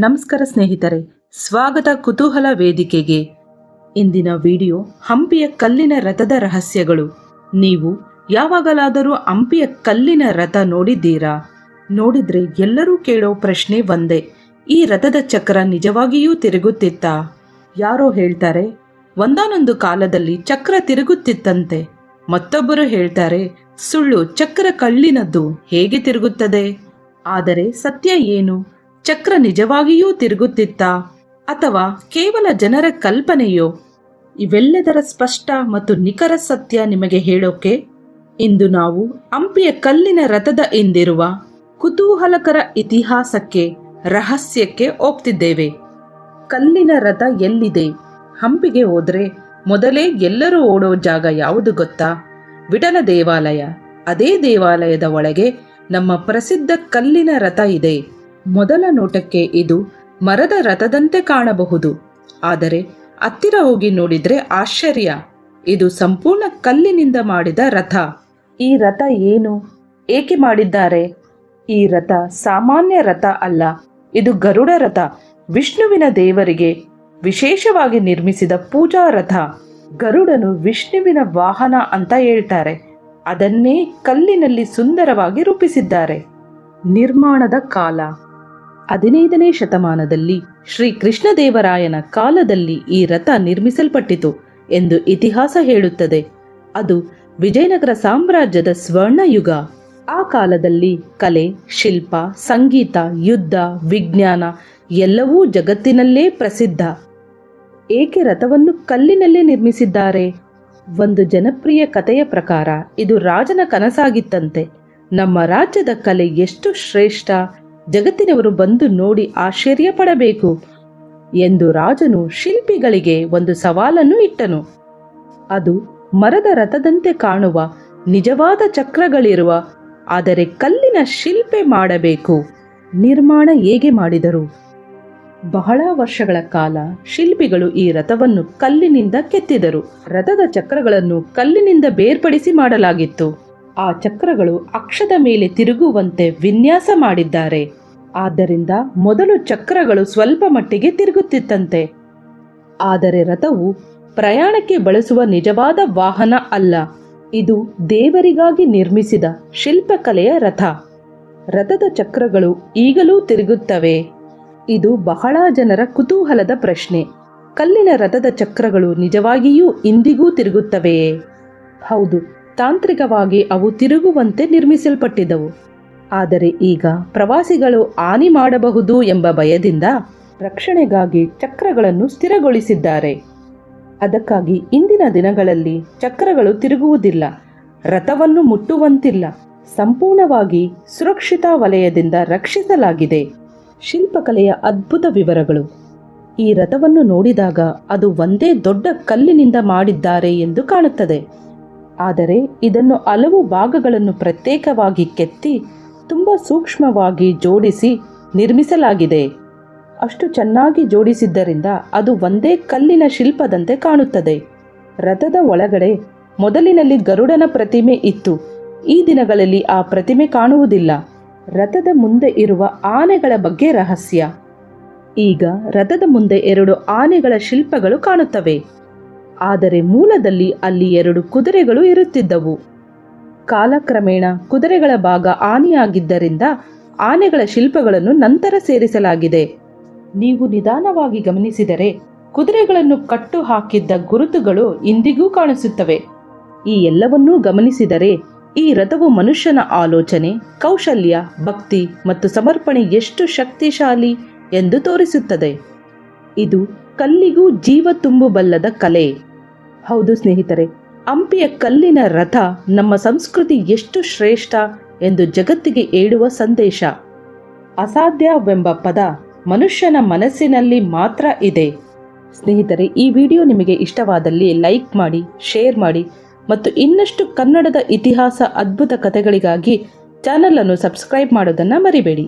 ನಮಸ್ಕಾರ ಸ್ನೇಹಿತರೆ, ಸ್ವಾಗತ ಕುತೂಹಲ ವೇದಿಕೆಗೆ. ಇಂದಿನ ವಿಡಿಯೋ ಹಂಪಿಯ ಕಲ್ಲಿನ ರಥದ ರಹಸ್ಯಗಳು. ನೀವು ಯಾವಾಗಲಾದರೂ ಹಂಪಿಯ ಕಲ್ಲಿನ ರಥ ನೋಡಿದ್ದೀರಾ? ನೋಡಿದ್ರೆ ಎಲ್ಲರೂ ಕೇಳೋ ಪ್ರಶ್ನೆ ಒಂದೇ, ಈ ರಥದ ಚಕ್ರ ನಿಜವಾಗಿಯೂ ತಿರುಗುತ್ತಿತ್ತಾ? ಯಾರೋ ಹೇಳ್ತಾರೆ, ಒಂದಾನೊಂದು ಕಾಲದಲ್ಲಿ ಚಕ್ರ ತಿರುಗುತ್ತಿತ್ತಂತೆ. ಮತ್ತೊಬ್ಬರು ಹೇಳ್ತಾರೆ, ಸುಳ್ಳು, ಚಕ್ರ ಕಳ್ಳಿನದ್ದು ಹೇಗೆ ತಿರುಗುತ್ತದೆ? ಆದರೆ ಸತ್ಯ ಏನು? ಚಕ್ರ ನಿಜವಾಗಿಯೂ ತಿರುಗುತ್ತಿತ್ತಾ ಅಥವಾ ಕೇವಲ ಜನರ ಕಲ್ಪನೆಯೋ? ಇವೆಲ್ಲದರ ಸ್ಪಷ್ಟ ಮತ್ತು ನಿಖರ ಸತ್ಯ ನಿಮಗೆ ಹೇಳೋಕೆ ಇಂದು ನಾವು ಹಂಪಿಯ ಕಲ್ಲಿನ ರಥದ ಹಿಂದಿರುವ ಕುತೂಹಲಕರ ಇತಿಹಾಸಕ್ಕೆ, ರಹಸ್ಯಕ್ಕೆ ಹೋಗ್ತಿದ್ದೇವೆ. ಕಲ್ಲಿನ ರಥ ಎಲ್ಲಿದೆ? ಹಂಪಿಗೆ ಹೋದ್ರೆ ಮೊದಲೇ ಎಲ್ಲರೂ ಓಡೋ ಜಾಗ ಯಾವುದು ಗೊತ್ತಾ? ವಿಠಲ ದೇವಾಲಯ. ಅದೇ ದೇವಾಲಯದ ಒಳಗೆ ನಮ್ಮ ಪ್ರಸಿದ್ಧ ಕಲ್ಲಿನ ರಥ ಇದೆ. ಮೊದಲ ನೋಟಕ್ಕೆ ಇದು ಮರದ ರಥದಂತೆ ಕಾಣಬಹುದು. ಆದರೆ ಹತ್ತಿರ ಹೋಗಿ ನೋಡಿದರೆ ಆಶ್ಚರ್ಯ. ಇದು ಸಂಪೂರ್ಣ ಕಲ್ಲಿನಿಂದ ಮಾಡಿದ ರಥ. ಈ ರಥ ಏನು? ಏಕೆ ಮಾಡಿದ್ದಾರೆ? ಈ ರಥ ಸಾಮಾನ್ಯ ರಥ ಅಲ್ಲ. ಇದು ಗರುಡ ರಥ. ವಿಷ್ಣುವಿನ ದೇವರಿಗೆ ವಿಶೇಷವಾಗಿ ನಿರ್ಮಿಸಿದ ಪೂಜಾ ರಥ. ಗರುಡನು ವಿಷ್ಣುವಿನ ವಾಹನ ಅಂತ ಹೇಳ್ತಾರೆ. ಅದನ್ನೇ ಕಲ್ಲಿನಲ್ಲಿ ಸುಂದರವಾಗಿ ರೂಪಿಸಿದ್ದಾರೆ. ನಿರ್ಮಾಣದ ಕಾಲ. ಹದಿನೈದನೇ ಶತಮಾನದಲ್ಲಿ ಶ್ರೀ ಕೃಷ್ಣದೇವರಾಯನ ಕಾಲದಲ್ಲಿ ಈ ರಥ ನಿರ್ಮಿಸಲ್ಪಟ್ಟಿತು ಎಂದು ಇತಿಹಾಸ ಹೇಳುತ್ತದೆ. ಅದು ವಿಜಯನಗರ ಸಾಮ್ರಾಜ್ಯದ ಸ್ವರ್ಣಯುಗ. ಆ ಕಾಲದಲ್ಲಿ ಕಲೆ, ಶಿಲ್ಪ, ಸಂಗೀತ, ಯುದ್ಧ, ವಿಜ್ಞಾನ ಎಲ್ಲವೂ ಜಗತ್ತಿನಲ್ಲೇ ಪ್ರಸಿದ್ಧ. ಏಕೆ ರಥವನ್ನು ಕಲ್ಲಿನಲ್ಲೇ ನಿರ್ಮಿಸಿದ್ದಾರೆ? ಒಂದು ಜನಪ್ರಿಯ ಕಥೆಯ ಪ್ರಕಾರ ಇದು ರಾಜನ ಕನಸಾಗಿತ್ತಂತೆ. ನಮ್ಮ ರಾಜ್ಯದ ಕಲೆ ಎಷ್ಟು ಶ್ರೇಷ್ಠ ಜಗತ್ತಿನವರು ಬಂದು ನೋಡಿ ಆಶ್ಚರ್ಯ ಪಡಬೇಕು ಎಂದು ರಾಜನು ಶಿಲ್ಪಿಗಳಿಗೆ ಒಂದು ಸವಾಲನ್ನು ಇಟ್ಟನು. ಅದು ಮರದ ರಥದಂತೆ ಕಾಣುವ ನಿಜವಾದ ಚಕ್ರಗಳಿರುವ, ಆದರೆ ಕಲ್ಲಿನ ಶಿಲ್ಪೆ ಮಾಡಬೇಕು. ನಿರ್ಮಾಣ ಹೇಗೆ ಮಾಡಿದರು? ಬಹಳ ವರ್ಷಗಳ ಕಾಲ ಶಿಲ್ಪಿಗಳು ಈ ರಥವನ್ನು ಕಲ್ಲಿನಿಂದ ಕೆತ್ತಿದರು. ರಥದ ಚಕ್ರಗಳನ್ನು ಕಲ್ಲಿನಿಂದ ಬೇರ್ಪಡಿಸಿ ಮಾಡಲಾಗಿತ್ತು. ಆ ಚಕ್ರಗಳು ಅಕ್ಷದ ಮೇಲೆ ತಿರುಗುವಂತೆ ವಿನ್ಯಾಸ ಮಾಡಿದ್ದಾರೆ. ಆದ್ದರಿಂದ ಮೊದಲು ಚಕ್ರಗಳು ಸ್ವಲ್ಪ ಮಟ್ಟಿಗೆ ತಿರುಗುತ್ತಿತ್ತಂತೆ. ಆದರೆ ರಥವು ಪ್ರಯಾಣಕ್ಕೆ ಬಳಸುವ ನಿಜವಾದ ವಾಹನ ಅಲ್ಲ. ಇದು ದೇವರಿಗಾಗಿ ನಿರ್ಮಿಸಿದ ಶಿಲ್ಪಕಲೆಯ ರಥ. ರಥದ ಚಕ್ರಗಳು ಈಗಲೂ ತಿರುಗುತ್ತವೆ. ಇದು ಬಹಳ ಜನರ ಕುತೂಹಲದ ಪ್ರಶ್ನೆ. ಕಲ್ಲಿನ ರಥದ ಚಕ್ರಗಳು ನಿಜವಾಗಿಯೂ ಇಂದಿಗೂ ತಿರುಗುತ್ತವೆಯೇ? ಹೌದು ತಾಂತ್ರಿಕವಾಗಿ ಅವು ತಿರುಗುವಂತೆ ನಿರ್ಮಿಸಲ್ಪಟ್ಟಿದ್ದವು. ಆದರೆ ಈಗ ಪ್ರವಾಸಿಗಳು ಹಾನಿ ಮಾಡಬಹುದು ಎಂಬ ಭಯದಿಂದ ರಕ್ಷಣೆಗಾಗಿ ಚಕ್ರಗಳನ್ನು ಸ್ಥಿರಗೊಳಿಸಿದ್ದಾರೆ. ಅದಕ್ಕಾಗಿ ಇಂದಿನ ದಿನಗಳಲ್ಲಿ ಚಕ್ರಗಳು ತಿರುಗುವುದಿಲ್ಲ, ರಥವನ್ನು ಮುಟ್ಟುವಂತಿಲ್ಲ, ಸಂಪೂರ್ಣವಾಗಿ ಸುರಕ್ಷಿತ ವಲಯದಿಂದ ರಕ್ಷಿಸಲಾಗಿದೆ. ಶಿಲ್ಪಕಲೆಯ ಅದ್ಭುತ ವಿವರಗಳು. ಈ ರಥವನ್ನು ನೋಡಿದಾಗ ಅದು ಒಂದೇ ದೊಡ್ಡ ಕಲ್ಲಿನಿಂದ ಮಾಡಿದ್ದಾರೆ ಎಂದು ಕಾಣುತ್ತದೆ. ಆದರೆ ಇದನ್ನು ಹಲವು ಭಾಗಗಳನ್ನು ಪ್ರತ್ಯೇಕವಾಗಿ ಕೆತ್ತಿ ತುಂಬ ಸೂಕ್ಷ್ಮವಾಗಿ ಜೋಡಿಸಿ ನಿರ್ಮಿಸಲಾಗಿದೆ. ಅಷ್ಟು ಚೆನ್ನಾಗಿ ಜೋಡಿಸಿದ್ದರಿಂದ ಅದು ಒಂದೇ ಕಲ್ಲಿನ ಶಿಲ್ಪದಂತೆ ಕಾಣುತ್ತದೆ. ರಥದ ಒಳಗಡೆ ಮೊದಲಿನಲ್ಲಿ ಗರುಡನ ಪ್ರತಿಮೆ ಇತ್ತು. ಈ ದಿನಗಳಲ್ಲಿ ಆ ಪ್ರತಿಮೆ ಕಾಣುವುದಿಲ್ಲ. ರಥದ ಮುಂದೆ ಇರುವ ಆನೆಗಳ ಬಗ್ಗೆ ರಹಸ್ಯ. ಈಗ ರಥದ ಮುಂದೆ ಎರಡು ಆನೆಗಳ ಶಿಲ್ಪಗಳು ಕಾಣುತ್ತವೆ. ಆದರೆ ಮೂಲದಲ್ಲಿ ಅಲ್ಲಿ ಎರಡು ಕುದುರೆಗಳು ಇರುತ್ತಿದ್ದವು. ಕಾಲಕ್ರಮೇಣ ಕುದುರೆಗಳ ಭಾಗ ಆನೆಯಾಗಿದ್ದರಿಂದ ಆನೆಗಳ ಶಿಲ್ಪಗಳನ್ನು ನಂತರ ಸೇರಿಸಲಾಗಿದೆ. ನೀವು ನಿಧಾನವಾಗಿ ಗಮನಿಸಿದರೆ ಕುದುರೆಗಳನ್ನು ಕಟ್ಟು ಹಾಕಿದ್ದ ಗುರುತುಗಳು ಇಂದಿಗೂ ಕಾಣಿಸುತ್ತವೆ. ಈ ಎಲ್ಲವನ್ನೂ ಗಮನಿಸಿದರೆ ಈ ರಥವು ಮನುಷ್ಯನ ಆಲೋಚನೆ, ಕೌಶಲ್ಯ, ಭಕ್ತಿ ಮತ್ತು ಸಮರ್ಪಣೆ ಎಷ್ಟು ಶಕ್ತಿಶಾಲಿ ಎಂದು ತೋರಿಸುತ್ತದೆ. ಇದು ಕಲ್ಲಿಗೂ ಜೀವ ತುಂಬಬಲ್ಲದ ಕಲೆ. ಹೌದು ಸ್ನೇಹಿತರೆ, ಹಂಪಿಯ ಕಲ್ಲಿನ ರಥ ನಮ್ಮ ಸಂಸ್ಕೃತಿ ಎಷ್ಟು ಶ್ರೇಷ್ಠ ಎಂದು ಜಗತ್ತಿಗೆ ಹೇಳುವ ಸಂದೇಶ. ಅಸಾಧ್ಯವೆಂಬ ಪದ ಮನುಷ್ಯನ ಮನಸ್ಸಿನಲ್ಲಿ ಮಾತ್ರ ಇದೆ. ಸ್ನೇಹಿತರೆ, ಈ ವಿಡಿಯೋ ನಿಮಗೆ ಇಷ್ಟವಾದಲ್ಲಿ ಲೈಕ್ ಮಾಡಿ, ಶೇರ್ ಮಾಡಿ ಮತ್ತು ಇನ್ನಷ್ಟು ಕನ್ನಡದ ಇತಿಹಾಸ ಅದ್ಭುತ ಕಥೆಗಳಿಗಾಗಿ ಚಾನಲನ್ನು ಸಬ್ಸ್ಕ್ರೈಬ್ ಮಾಡೋದನ್ನು ಮರಿಬೇಡಿ.